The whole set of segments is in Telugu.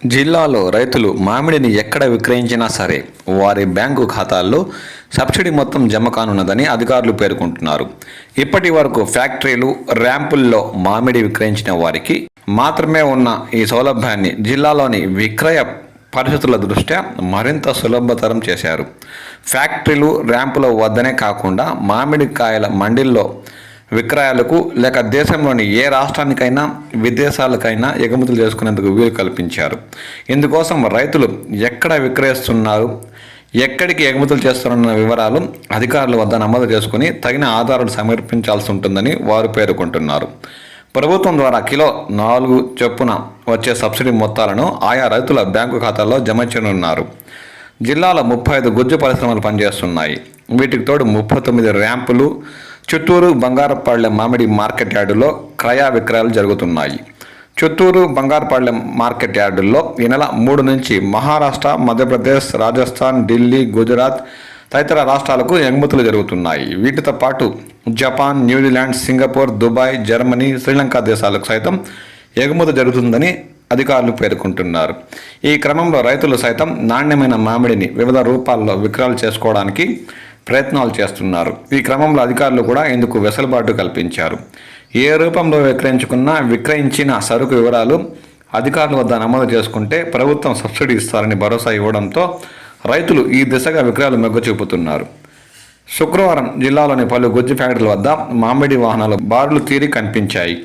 జిల్లాలో రైతులు మామిడిని ఎక్కడ విక్రయించినా సరే వారి బ్యాంకు ఖాతాల్లో సబ్సిడీ మొత్తం జమ కానున్నదని అధికారులు పేర్కొంటున్నారు. ఇప్పటి వరకు ఫ్యాక్టరీలు ర్యాంపుల్లో మామిడి విక్రయించిన వారికి మాత్రమే ఉన్న ఈ సౌలభ్యాన్ని జిల్లాలోని విక్రయ పరిస్థితుల దృష్ట్యా మరింత సులభతరం చేశారు. ఫ్యాక్టరీలు ర్యాంపుల వద్దనే కాకుండా మామిడికాయల మండిల్లో విక్రయాలకు లేక దేశంలోని ఏ రాష్ట్రానికైనా విదేశాలకైనా ఎగుమతులు చేసుకునేందుకు వీలు కల్పించారు. ఇందుకోసం రైతులు ఎక్కడ విక్రయిస్తున్నారు ఎక్కడికి ఎగుమతులు చేస్తున్న వివరాలు అధికారుల వద్ద నమోదు చేసుకుని తగిన ఆధారాలు సమర్పించాల్సి ఉంటుందని వారు పేర్కొంటున్నారు. ప్రభుత్వం ద్వారా కిలో నాలుగు చొప్పున వచ్చే సబ్సిడీ మొత్తాలను ఆయా రైతుల బ్యాంకు ఖాతాల్లో జమ చేయనున్నారు. జిల్లాలో ముప్పై ఐదు గుజ్జు పరిశ్రమలు పనిచేస్తున్నాయి. వీటికి తోడు ముప్పై తొమ్మిది ర్యాంపులు చిత్తూరు బంగారపాళ్ళెం మామిడి మార్కెట్ యార్డులో క్రయ విక్రయాలు జరుగుతున్నాయి. చిత్తూరు బంగారపాళ్ళెం మార్కెట్ యార్డుల్లో ఈ నెల మూడు నుంచి మహారాష్ట్ర మధ్యప్రదేశ్ రాజస్థాన్ ఢిల్లీ గుజరాత్ తదితర రాష్ట్రాలకు ఎగుమతులు జరుగుతున్నాయి. వీటితో పాటు Japan New Zealand Singapore Dubai Germany Sri Lanka దేశాలకు సైతం ఎగుమతి జరుగుతుందని అధికారులు పేర్కొంటున్నారు. ఈ క్రమంలో రైతులు సైతం నాణ్యమైన మామిడిని వివిధ రూపాల్లో విక్రయాలు చేసుకోవడానికి ప్రయత్నాలు చేస్తున్నారు. ఈ క్రమంలో అధికారులు కూడా ఇందుకు వెసులుబాటు కల్పించారు. ఏ రూపంలో విక్రయించుకున్నా విక్రయించిన సరుకు వివరాలు అధికారుల వద్ద నమోదు చేసుకుంటే ప్రభుత్వం సబ్సిడీ ఇస్తారని భరోసా ఇవ్వడంతో రైతులు ఈ దిశగా విక్రయాలు మొగ్గు చూపుతున్నారు శుక్రవారం జిల్లాలోని పలు గుజ్జు ఫ్యాక్టరీల వద్ద మామిడి వాహనాలు బారులు తీరి కనిపించాయి.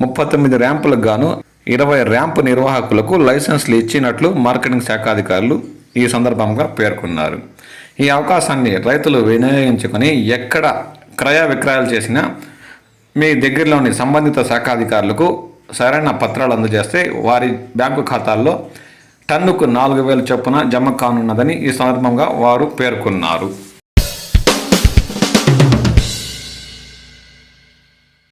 ముప్పై తొమ్మిది ర్యాంపులకు గాను ఇరవై ర్యాంపు నిర్వాహకులకు లైసెన్స్లు ఇచ్చినట్లు మార్కెటింగ్ శాఖ అధికారులు ఈ సందర్భంగా పేర్కొన్నారు. ఈ అవకాశాన్ని రైతులు వినియోగించుకొని ఎక్కడ క్రయ విక్రయాలు చేసినా మీ దగ్గరలోని సంబంధిత శాఖ అధికారులకు సరైన పత్రాలు అందజేస్తే వారి బ్యాంకు ఖాతాల్లో టన్నుకు నాలుగు వేల చొప్పున జమ కానున్నదని ఈ సందర్భంగా వారు పేర్కొన్నారు.